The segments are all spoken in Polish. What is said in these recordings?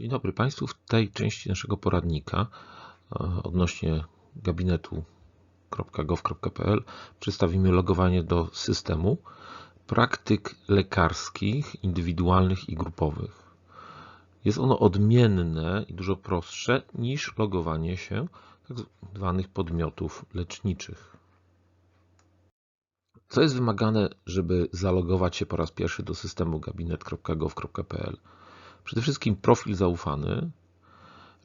Dzień dobry Państwu. W tej części naszego poradnika e, odnośnie gabinetu.gov.pl przedstawimy logowanie do systemu praktyk lekarskich, indywidualnych i grupowych. Jest ono odmienne i dużo prostsze niż logowanie się tak zwanych podmiotów leczniczych. Co jest wymagane, żeby zalogować się po raz pierwszy do systemu gabinet.gov.pl? Przede wszystkim profil zaufany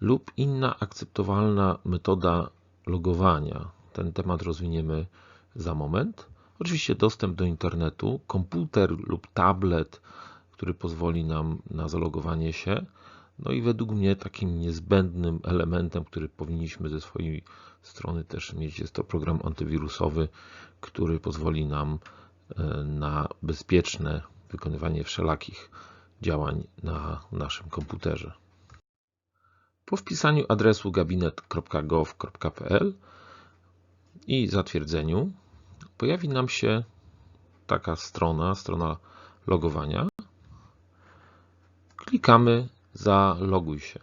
lub inna akceptowalna metoda logowania. Ten temat rozwiniemy za moment. Oczywiście dostęp do internetu, komputer lub tablet, który pozwoli nam na zalogowanie się. No i według mnie takim niezbędnym elementem, który powinniśmy ze swojej strony też mieć, jest to program antywirusowy, który pozwoli nam e, na bezpieczne wykonywanie wszelakich działań na naszym komputerze. Po wpisaniu adresu gabinet.gov.pl i zatwierdzeniu pojawi nam się taka strona, strona logowania. Klikamy Zaloguj się.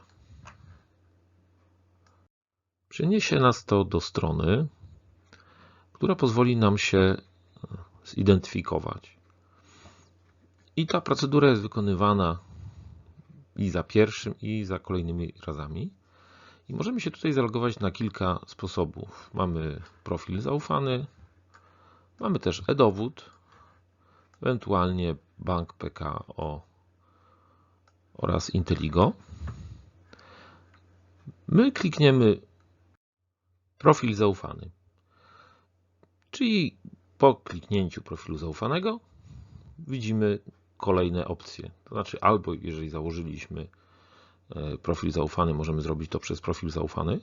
Przeniesie nas to do strony, która pozwoli nam się zidentyfikować. I ta procedura jest wykonywana i za pierwszym, i za kolejnymi razami. I możemy się tutaj zalogować na kilka sposobów. Mamy profil zaufany, mamy też e-dowód, ewentualnie bank PKO oraz Inteligo. My klikniemy profil zaufany. Czyli po kliknięciu profilu zaufanego widzimy kolejne opcje. To znaczy, albo jeżeli założyliśmy e, profil zaufany, możemy zrobić to przez profil zaufany.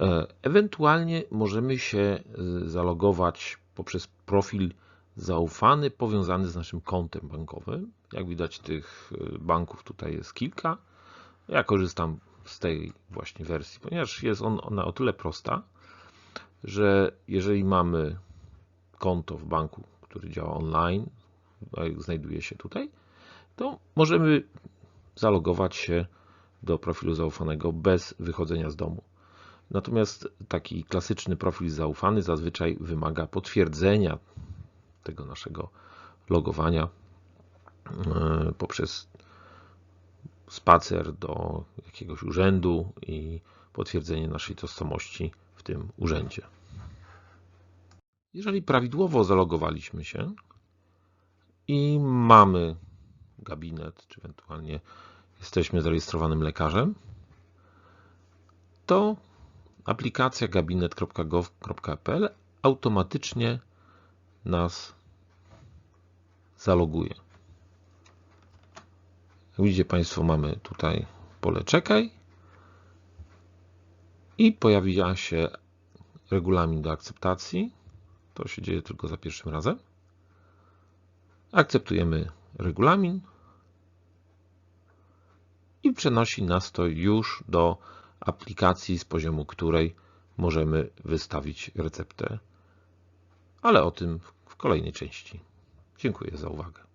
E, ewentualnie możemy się e, zalogować poprzez profil zaufany powiązany z naszym kontem bankowym. Jak widać, tych banków tutaj jest kilka. Ja korzystam z tej właśnie wersji, ponieważ jest on, ona o tyle prosta, że jeżeli mamy konto w banku, który działa online, znajduje się tutaj, to możemy zalogować się do profilu zaufanego bez wychodzenia z domu. Natomiast taki klasyczny profil zaufany zazwyczaj wymaga potwierdzenia tego naszego logowania e, poprzez spacer do jakiegoś urzędu i potwierdzenie naszej tożsamości w tym urzędzie. Jeżeli prawidłowo zalogowaliśmy się, i mamy gabinet, czy ewentualnie jesteśmy zarejestrowanym lekarzem, to aplikacja gabinet.gov.pl automatycznie nas zaloguje. Jak widzicie Państwo, mamy tutaj pole czekaj i pojawia się regulamin do akceptacji. To się dzieje tylko za pierwszym razem. Akceptujemy regulamin i przenosi nas to już do aplikacji, z poziomu której możemy wystawić receptę, ale o tym w kolejnej części. Dziękuję za uwagę.